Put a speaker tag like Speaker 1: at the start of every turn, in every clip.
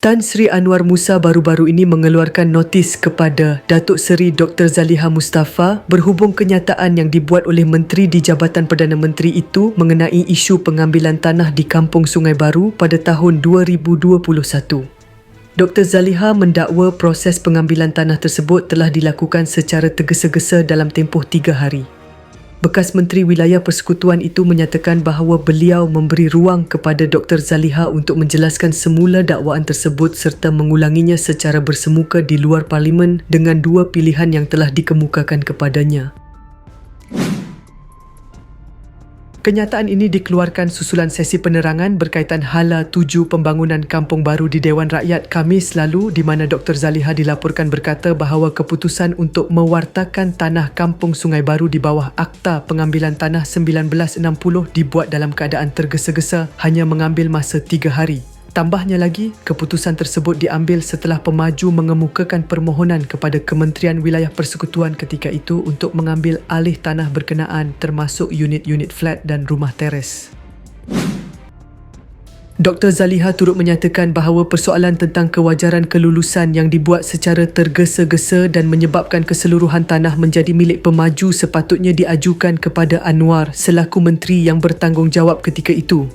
Speaker 1: Tan Sri Anwar Musa baru-baru ini mengeluarkan notis kepada Datuk Seri Dr. Zaliha Mustafa berhubung kenyataan yang dibuat oleh Menteri di Jabatan Perdana Menteri itu mengenai isu pengambilan tanah di Kampung Sungai Baru pada tahun 2021. Dr. Zaliha mendakwa proses pengambilan tanah tersebut telah dilakukan secara tergesa-gesa dalam tempoh tiga hari. Bekas Menteri Wilayah Persekutuan itu menyatakan bahawa beliau memberi ruang kepada Dr. Zaliha untuk menjelaskan semula dakwaan tersebut serta mengulanginya secara bersemuka di luar parlimen dengan dua pilihan yang telah dikemukakan kepadanya. Kenyataan ini dikeluarkan susulan sesi penerangan berkaitan hala tuju pembangunan kampung baru di Dewan Rakyat Kamis lalu di mana Dr. Zaliha dilaporkan berkata bahawa keputusan untuk mewartakan tanah kampung Sungai Baru di bawah Akta Pengambilan Tanah 1960 dibuat dalam keadaan tergesa-gesa hanya mengambil masa tiga hari. Tambahnya lagi, keputusan tersebut diambil setelah pemaju mengemukakan permohonan kepada Kementerian Wilayah Persekutuan ketika itu untuk mengambil alih tanah berkenaan termasuk unit-unit flat dan rumah teres. Dr. Zaliha turut menyatakan bahawa persoalan tentang kewajaran kelulusan yang dibuat secara tergesa-gesa dan menyebabkan keseluruhan tanah menjadi milik pemaju sepatutnya diajukan kepada Anwar selaku menteri yang bertanggungjawab ketika itu.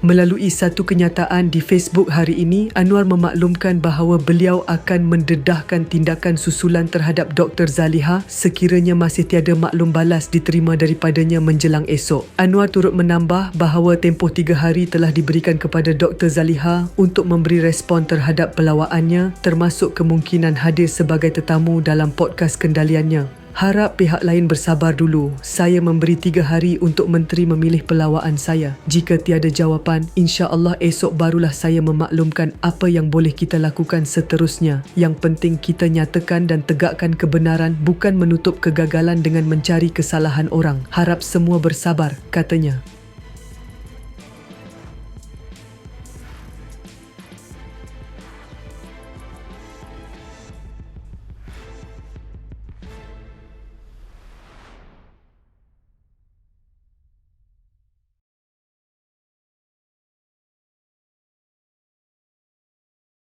Speaker 1: Melalui satu kenyataan di Facebook hari ini, Anwar memaklumkan bahawa beliau akan mendedahkan tindakan susulan terhadap Dr. Zaliha sekiranya masih tiada maklum balas diterima daripadanya menjelang esok. Anwar turut menambah bahawa tempoh tiga hari telah diberikan kepada Dr. Zaliha untuk memberi respon terhadap pelawaannya termasuk kemungkinan hadir sebagai tetamu dalam podcast kendaliannya. Harap pihak lain bersabar dulu. Saya memberi tiga hari untuk menteri memilih pelawaan saya. Jika tiada jawapan, insya Allah esok barulah saya memaklumkan apa yang boleh kita lakukan seterusnya. Yang penting kita nyatakan dan tegakkan kebenaran bukan menutup kegagalan dengan mencari kesalahan orang. Harap semua bersabar, katanya.